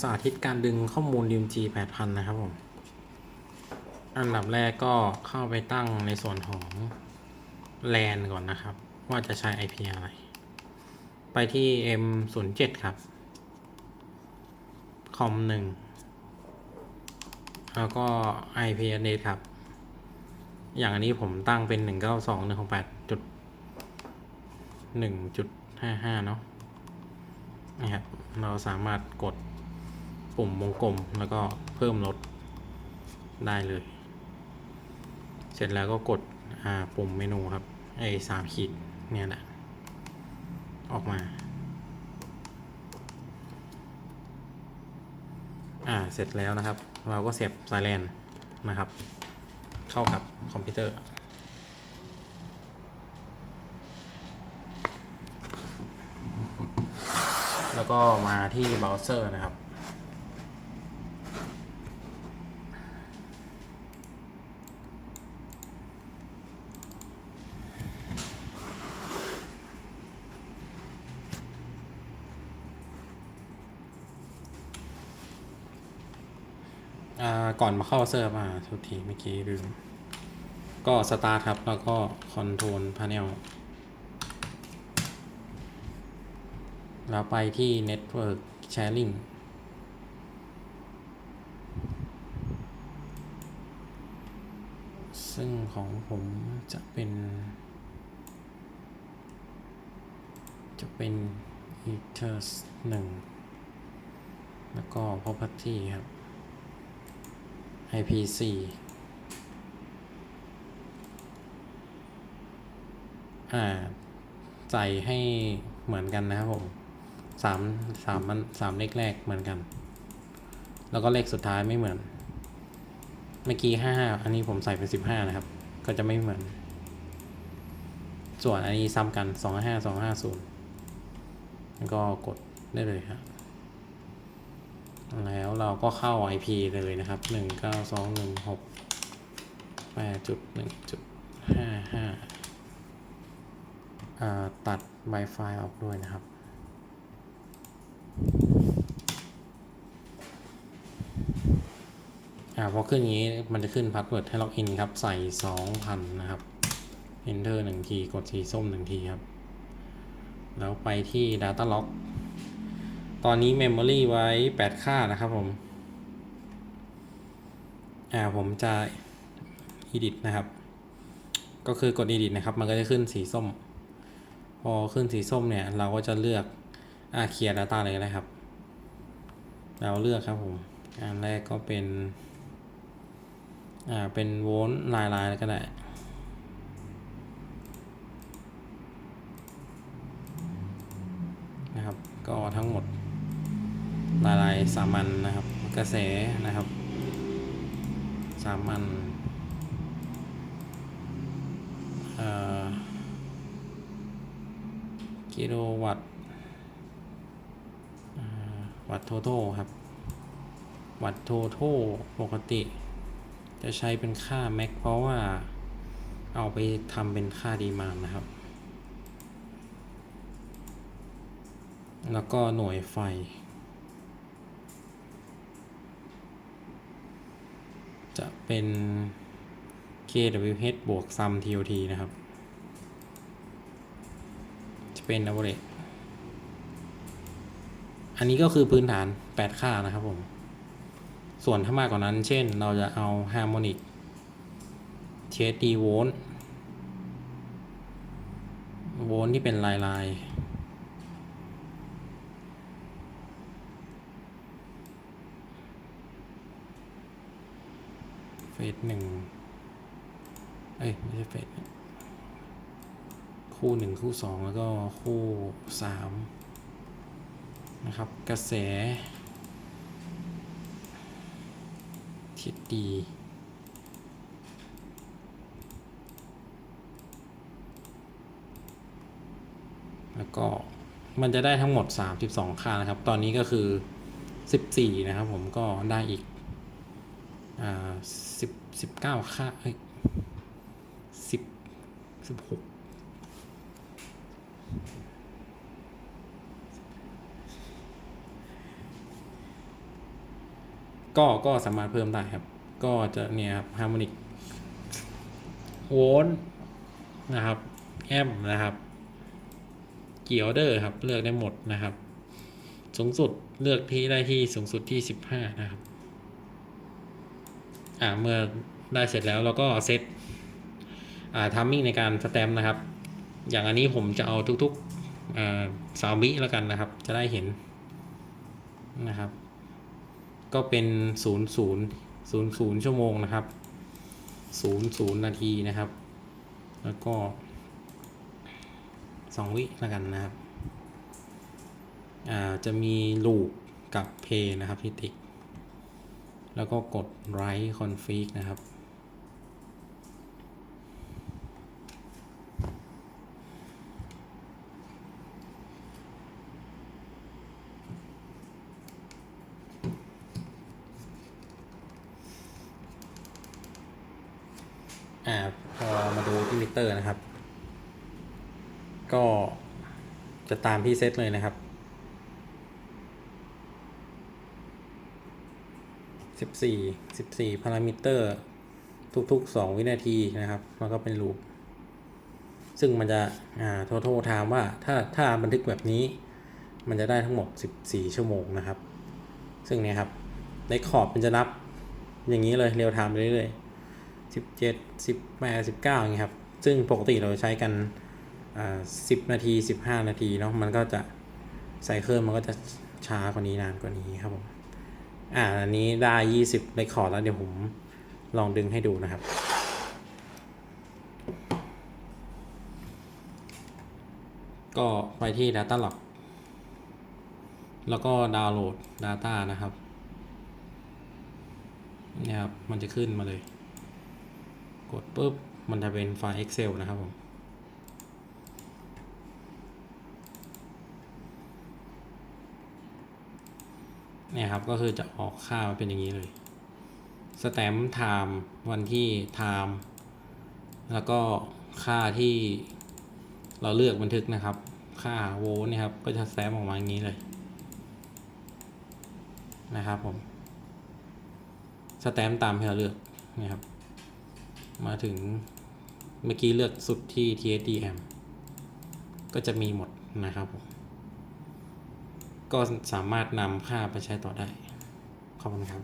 สาธิตการดึงข้อมูล DMG 8000 นะครับผม อันดับแรกก็เข้าไปตั้งในส่วนของ LAN ก่อนนะครับ ว่าจะใช้ IP อะไร ไปที่ M07 ครับ คอมหนึ่ง แล้วก็ IP address ครับ อย่างอันนี้ผมตั้งเป็น 192.168จุด1.55 เนาะนะครับ เราสามารถกด ปุ่มวงกลมแล้วก็เพิ่มลดได้เลย เสร็จแล้วก็กดปุ่มเมนูครับ ไอ้สามขีดเนี่ยแหละออกมา อ่า เสร็จแล้วนะครับ เราก็เสียบสายแลนนะครับ เข้ากับคอมพิวเตอร์ แล้วก็มาที่เบราว์เซอร์นะครับ ก่อนมาเข้าเซิร์ฟอ่าทุกทีเมื่อกี้ลืมก็สตาร์ทครับ แล้วก็คอนโทรลพาเนลแล้วไปที่ Network Sharing ซึ่งของผมจะเป็น จะเป็น e t h e r 1แล้วก็ property ครับ IP4 อ่า ใส่ให้เหมือนกันนะครับผมสามสามมันสามเลขแรกเหมือนกัน แล้วก็เลขสุดท้ายไม่เหมือน เมื่อกี้ห้าอันนี้ผมใส่เป็นสิบห้านะครับ ก็จะไม่เหมือน ส่วนอันนี้ซ้ำกันสองห้าสองห้าศูนย์แล้วก็กดได้เลยครับ แล้วเราก็เข้า IP เลยนะครับหนึ่งเก้าสองหนึ่งหกแปดจุดหนึ่งจุดห้าห้าตัด Wi-Fi ออกด้วยนะครับ อ่าพอขึ้นอย่างนี้มันจะขึ้นพาสเวิร์ดให้ล็อกอินครับ ใส่ 2,000 นะครับ Enter 1 ที กดสีส้ม 1 ทีครับ แล้วไปที่ Data Lock ตอนนี้ Memory ไว้ 8 ค่านะครับผม อ่าผมจะ edit นะครับ ก็คือกด edit นะครับ มันก็จะขึ้นสีส้ม พอขึ้นสีส้มเนี่ย เราก็จะเลือกอ่าเคลียร์ data เลยนะครับ เราเลือกครับผม อันแรกก็เป็น อ่า เป็นโวลต์ลายลายก็ได้นะครับ ก็ทั้งหมด ลายลายสามัญนะครับ กระแสนะครับ สามัญกิโลวัตต์วัตโทโทครับ วัตโทโทปกติ จะใช้เป็นค่าแม็กเพราะว่าเอาไปทำเป็นค่าดีมานนะครับ แล้วก็หน่วยไฟ จะเป็น kWh บวก sum tot นะครับ จะเป็น average อันนี้ก็คือพื้นฐาน 8 ค่านะครับผม ส่วนถ้ามากกว่านั้น เช่น เราจะเอา harmonic TSD โวลต์โวลต์ที่เป็นลายลายๆ เฟ สหนึ่งเอ้ยไม่ใช่เฟสคู่หนึ่งคู่สองแล้วก็คู่สามนะครับ กระแสทิศดีแล้วก็มันจะได้ทั้งหมด 32 ค่านะครับ ตอนนี้ก็คือ 14 นะครับผมก็ได้อีกอ่า สิบเก้าค่าเอ้ยสิบสิบหกก็ก็สามารถเพิ่มได้ครับ ก็จะเนี่ยครับฮาร์โมนิกโวลต์นะครับแอมนะครับ เกี่ยวเดอร์ครับ เลือกได้หมดนะครับ สูงสุดเลือกที่ได้ที่สูงสุดที่ 15 นะครับ อ่าเมื่อได้เสร็จแล้วเราก็เซตอ่าทัมมิ่งในการสแตมป์นะครับ อย่างอันนี้ผมจะเอาทุกๆอ่าสามวิแล้วกันนะครับ จะได้เห็นนะครับ ก็เป็น0 0 0 0ชั่วโมงนะครับ0 0นย์ศูนย์นาทีนะครับ แล้วก็2วิแล้วกันนะครับ อ่าจะมีลูปกับเพย์นะครับที่ติด แล้วก็กด write config นะครับ อ่า พอมาดูที่มิเตอร์นะครับ ก็จะตามที่เซตเลยนะครับ 14 14พารามิเตอร์ทุก ๆ 2 วินาทีนะครับแล้วก็เป็นลูปซึ่งมันจะอ่า total time ว่าถ้าถ้าบันทึกแบบนี้ มันจะได้ทั้งหมด 14 ชั่วโมงนะครับ ซึ่งเนี่ยครับในขอบมันจะนับอย่างนี้เลยเรียวไทม์ไปเรื่อยๆสิบเจ็ดสิบแปดสิบเก้าอย่างเงี้ยครับ ซึ่งปกติเราใช้กันอ่าสิบนาทีสิบห้านาทีเนาะมันก็จะไซเคิลมันก็จะช้ากว่านี้นานกว่านี้ครับผม อ่าอันนี้ได้ยี่สิบเรคคอร์ดแล้วเดี๋ยวผมลองดึงให้ดูนะครับ ก็ไปที่ Data Log แล้วก็ดาวน์โหลด Data นะครับเนี่ยครับ มันจะขึ้นมาเลย กดปุ๊บ มันจะเป็นไฟล์ Excel นะครับผม เนี่ยครับก็คือจะออกค่ามาเป็นอย่างนี้เลยสแตมป์ไทม์วันที่ไทม์แล้วก็ค่าที่เราเลือกบันทึกนะครับ ค่าโวลต์เนี่ยครับ ก็จะแซมออกมาอย่างนี้เลย นะครับผมสแตมป์ตามที่เราเลือกนะครับ มาถึงเมื่อกี้เลือกสุดที่ TSDM ก็จะมีหมดนะครับผม ก็สามารถนำค่าไปใช้ต่อได้ ขอบคุณครับ